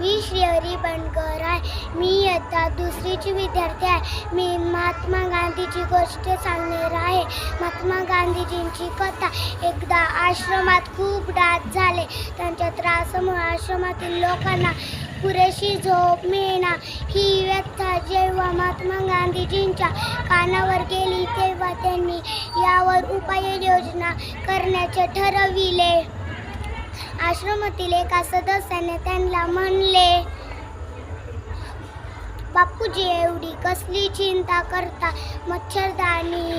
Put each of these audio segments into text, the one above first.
मी श्रीहरी बनकर आहे. मी इयत्ता दुसरीची विद्यार्थी आहे. मी महात्मा गांधीची गोष्ट सांगणार आहे. महात्मा गांधीजींची कथा एकदा आश्रमात खूप डास झाले. त्यांच्या त्रासामुळे आश्रमातील लोकांना पुरेशी झोप मिळणार ही व्यथा जेव्हा महात्मा गांधीजींच्या कानावर गेली तेव्हा त्यांनी यावर उपाययोजना करण्याचे ठरविले. आश्रमातील एका सदस्याने त्यांना म्हणले बापूजी एवढी कसली चिंता करता? मच्छरदाणी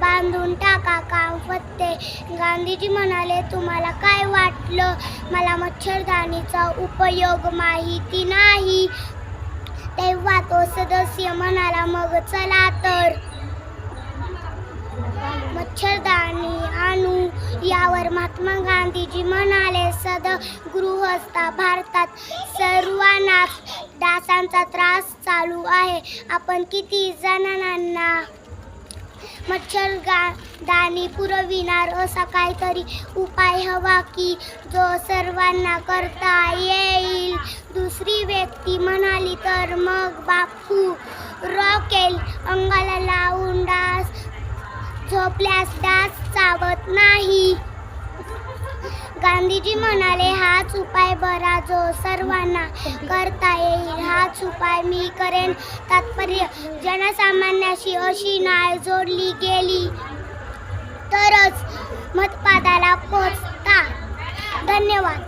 बांधून टाका काम फत्ते. गांधीजी म्हणाले तुम्हाला काय वाटलं? मला मच्छरदाणीचा उपयोग माहिती नाही. तेव्हा तो सदस्य म्हणाला मग चला तर. मच्छरदाणी यावर महात्मा गांधीजी म्हणाले सद गृहस्था भारतात सर्वांना डासांचा त्रास चालू आहे. आपण किती जणांना मच्छर गा दाणी पुरविणार असा काहीतरी उपाय हवा की जो सर्वांना करता येईल? दुसरी व्यक्ती म्हणाली तर मग बापू रॉकेल अंगाला लावून डास झोपल्यास डास चावत नाही. गांधीजी म्हणाले हाच उपाय बरा जो सर्वांना करता येईल. हाच उपाय मी करेन. तात्पर्य जनसामान्याशी अशी नाळ जोडली गेली तरच मतपादाला पोचता. धन्यवाद.